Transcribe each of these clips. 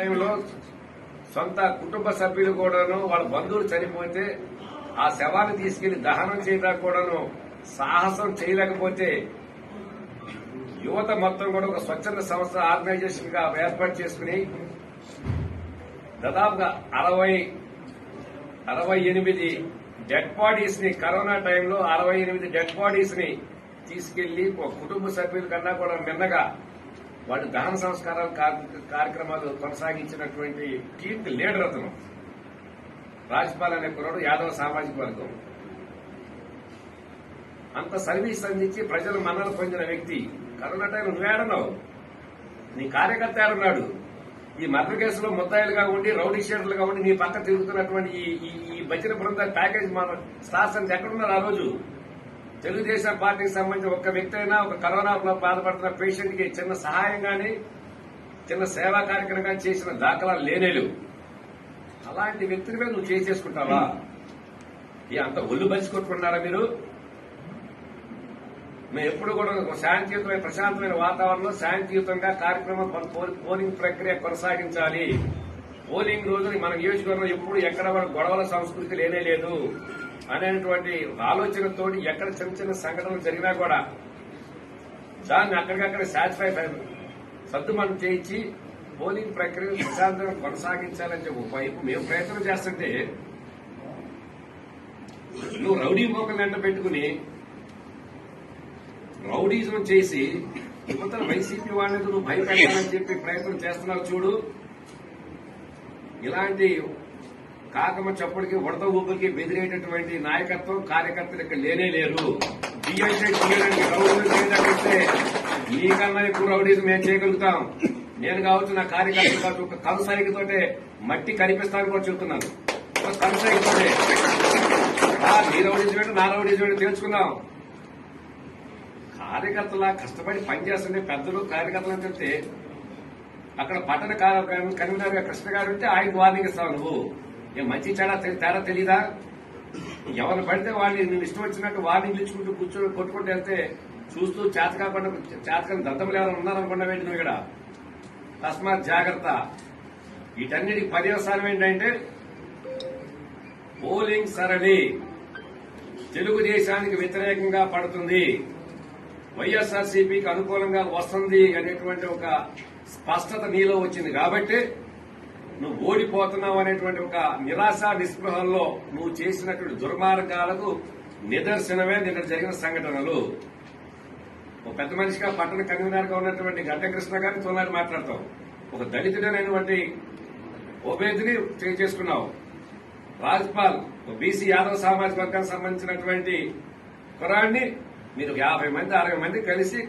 టైంలో సొంత కుటుంబ సభ్యులు కూడాను వాళ్ళ బంధువులు చనిపోతే ఆ శవాన్ని తీసుకెళ్ళి దహనం చేయడానికి కూడాను సాహసం చేయలేకపోతే యువత మొత్తం కూడా ఒక స్వచ్ఛంద సంస్థ ఆర్గనైజేషన్గా ఏర్పాటు చేసుకుని దాదాపుగా అరవై అరవై ఎనిమిది డెడ్ బాడీస్ని కరోనా టైంలో అరవై ఎనిమిది డెడ్ బాడీస్ని తీసుకెళ్ళి ఒక కుటుంబ సభ్యుల కన్నా కూడా మిన్నగా వాళ్ళు దహన సంస్కారాలు కార్యక్రమాలు కొనసాగించినటువంటి టీమ్ లీడర్ అతను. రాజ్పాల్ అనే కుర్రాడు యాదవ సామాజిక వర్గం. అంత సర్వీస్ అందించి ప్రజలు మన్నలు పొందిన వ్యక్తి. కరోనా టైం నువ్వేడన్నావు నీ కార్యకర్త ఉన్నాడు ఈ మర్డర్ కేసులో ముద్దాయిలుగా ఉండి రౌడీ షీటర్లుగా ఉండి నీ పక్క తిరుగుతున్నటువంటి ఈ ఈ- భజన బృంద ప్యాకేజ్ మన స్టార్స్ అంటే ఎక్కడున్నారు ఆ రోజు? తెలుగుదేశం పార్టీకి సంబంధించిన ఒక్క వ్యక్తి అయినా ఒక కరోనా బాధపడుతున్న పేషెంట్కి చిన్న సహాయం గాని చిన్న సేవా కార్యక్రమం కానీ చేసిన దాఖలాలు లేనేలేవు అలాంటి వ్యక్తుల మీద నువ్వు చేసేసుకుంటావా ఈ అంత ఒళ్ళు బలిసి కొట్టుకుంటున్నారా మీరు? మేము ఎప్పుడు కూడా శాంతియుతమైన ప్రశాంతమైన వాతావరణంలో శాంతియుతంగా కార్యక్రమం పోలింగ్ ప్రక్రియ కొనసాగించాలి. పోలింగ్ రోజు మన నియోజకవర్గం ఎప్పుడు ఎక్కడ గొడవల సంస్కృతి లేనే లేదు. అనేటువంటి ఆలోచనతో ఎక్కడ చిన్న చిన్న సంఘటనలు జరిగినా కూడా దాన్ని అక్కడికక్కడ సాటిస్ఫై సర్దుమనం చేయించి పోలింగ్ ప్రక్రియ ప్రశాంతంగా కొనసాగించాలని చెప్పి వైపు మేము ప్రయత్నం చేస్తుంటే నువ్వు రౌడీ మోకం వెంట పెట్టుకుని రౌడీజం చేసి యువతల వైసీపీ వాళ్ళని నువ్వు భయపెట్టాలని చెప్పి ప్రయత్నం చేస్తున్నావు చూడు. ఇలాంటి కాకమ చప్పుడికి ఉడత ఊపిరికి బెదిరేటటువంటి నాయకత్వం కార్యకర్తలు ఇక్కడ లేనే లేరు. డిఎంటే నీకన్నా ఎక్కువ రౌడీలు మేము చేయగలుగుతాం. నేను కావచ్చు నా కార్యకర్తలు కావచ్చు ఒక కనుసైకితోటే మట్టి కనిపిస్తానని కూడా చెప్తున్నాను ఒక కనుసైకితోటే నీ రౌడీజం ఏంటో నా రౌడీజం ఏంటో తెలుసుకుందాం. కార్యకర్తలా కష్టపడి పనిచేస్తుంటే పెద్దలు కార్యకర్తలు అని చెప్తే అక్కడ పట్టణ కార్యక్రమం కన్వీనర్ కృష్ణ గారు ఉంటే ఆయనకు వార్నింగ్ ఇస్తావు నువ్వు. ఏ మంచి చెడ తేడా తెలీదా? ఎవరు పడితే వాళ్ళని నువ్వు ఇష్టం వచ్చినట్టు వార్నింగ్ ఇచ్చుకుంటూ కూర్చొని కొట్టుకుంటూ వెళ్తే చూస్తూ చేత కాకుండా చేతకాని దద్దములు ఎవరు ఉన్నారనుకున్నావేంటి నువ్వు ఇక్కడ? తస్మాత్ జాగ్రత్త. వీటన్నిటికి పర్యవసానం ఏంటంటే పోలింగ్ సరళి. తెలుగుదేశానికి వ్యతిరేకంగా పడుతుంది. వైఎస్ఆర్సీపీకి అనుకూలంగా వస్తుంది అనేటువంటి ఒక స్పష్టత నీలో వచ్చింది. కాబట్టి నువ్వు ఓడిపోతున్నావు అనేటువంటి ఒక నిరాశ నిస్పృహల్లో నువ్వు చేసినటువంటి దుర్మార్గాలకు నిదర్శనమే నిన్న జరిగిన సంఘటనలు. ఒక పెద్ద మనిషిగా పట్టణ కన్వీనర్గా ఉన్నటువంటి గడ్డకృష్ణ గారిని తోలారి మాట్లాడతావు. ఒక దళితుడైనటువంటి ఓబేదిని చేసుకున్నావు. రాజ్పాల్ ఒక బీసీ యాదవ్ సామాజిక వర్గానికి సంబంధించినటువంటి కురాన్ని మీరు యాభై మంది అరవై మంది కలిసి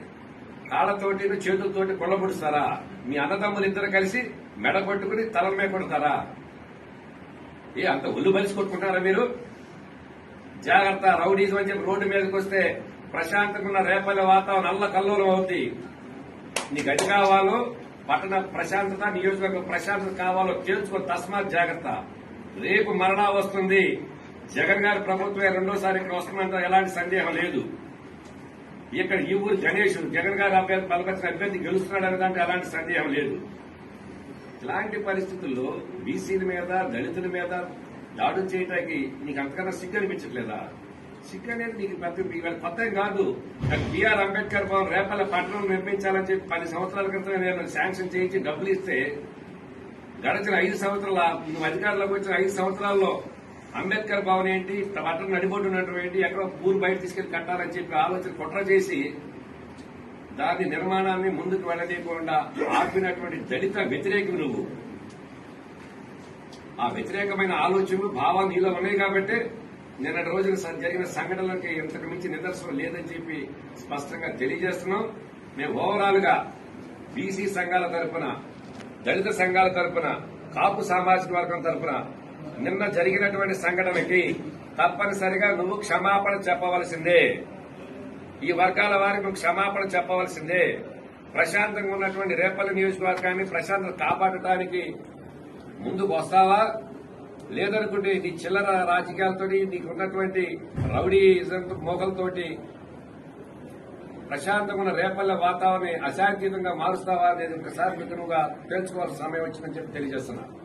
కాళ్ళతోటి చేతులతోటి కొల్లబుడుస్తారా మీ అన్నదమ్ములు ఇద్దరు కలిసి మెడ కొట్టుకుని తల మీద కొడతారా? ఏ అంత ఒళ్ళు బలిసి కొట్టుకుంటారా మీరు? జాగ్రత్త రౌడీజం అని చెప్పి రోడ్డు మీదకి వస్తే ప్రశాంతకున్న ఉన్న రేపల్లె వాతావరణం నల్ల కల్లోలం అవుతుంది నీకు గది కావాలో పట్టణ ప్రశాంతత నియోజకవర్గ ప్రశాంతత కావాలో తెలుసుకో తస్మాత్ జాగ్రత్త. రేపు మరణా వస్తుంది. జగన్ గారి ప్రభుత్వమే రెండోసారి ఇక్కడ వస్తుందంటే ఎలాంటి సందేహం లేదు. ఇక్కడ ఈ ఊరు గణేష్ జగన్ గారి అభ్యర్థి బలపరిచిన అభ్యర్థి గెలుస్తున్నాడు అనే దాంట్లో ఎలాంటి సందేహం లేదు. ఇలాంటి పరిస్థితుల్లో బీసీల మీద దళితుల మీద దాడులు చేయడానికి నీకు అంతకన్నా సిగ్గు అనిపించట్లేదా? సిగ్గు అనేది నీకు పెద్ద ఇవాళ కొత్త కాదు. బిఆర్ అంబేద్కర్ భవన్ రేపల పట్టణం నిర్మించాలని చెప్పి పది సంవత్సరాల క్రితం నేను శాంక్షన్ చేయించి డబ్బులు ఇస్తే గడిచిన ఐదు సంవత్సరాల నువ్వు అధికారంలోకి వచ్చిన ఐదు సంవత్సరాల్లో అంబేద్కర్ భవన్ ఏంటి? పట్టణం నడిబొడ్డున్నట్టు ఏంటి ఎక్కడో ఊరు బయట తీసుకెళ్ళి కట్టాలని చెప్పి ఆలోచన కుట్ర చేసి దాని నిర్మాణాన్ని ముందుకు వెళ్ళనీయకుండా ఆపినటువంటి దళిత వ్యతిరేకం నువ్వు. ఆ వ్యతిరేకమైన ఆలోచనలు భావాలు నీలో ఉన్నాయి కాబట్టి నిన్నటి రోజున జరిగిన సంఘటనలకి ఇంతకు మించి నిదర్శనం లేదని చెప్పి స్పష్టంగా తెలియజేస్తున్నాం. మేము ఓవరాల్గా బీసీ సంఘాల తరఫున దళిత సంఘాల తరపున కాపు సామాజిక వర్గం తరపున నిన్న జరిగినటువంటి సంఘటనకి తప్పనిసరిగా నువ్వు క్షమాపణ చెప్పవలసిందే. ఈ వర్గాల వారికి క్షమాపణ చెప్పవలసిందే. ప్రశాంతంగా ఉన్నటువంటి రేపల్లి నియోజకవర్గాన్ని ప్రశాంతత కాపాడటానికి ముందుకు వస్తావా? లేదనుకుంటే నీ చిల్లర రాజకీయాలతోటి నీకున్నటువంటి రౌడీ మోగలతోటి ప్రశాంతమైన రేపల్లె వాతావరణాన్ని అశాంతియుతంగా మారుస్తావా అనేది ఒకసారి మీకు తెలుసుకోవాల్సిన సమయం వచ్చిందని చెప్పి తెలియజేస్తున్నాను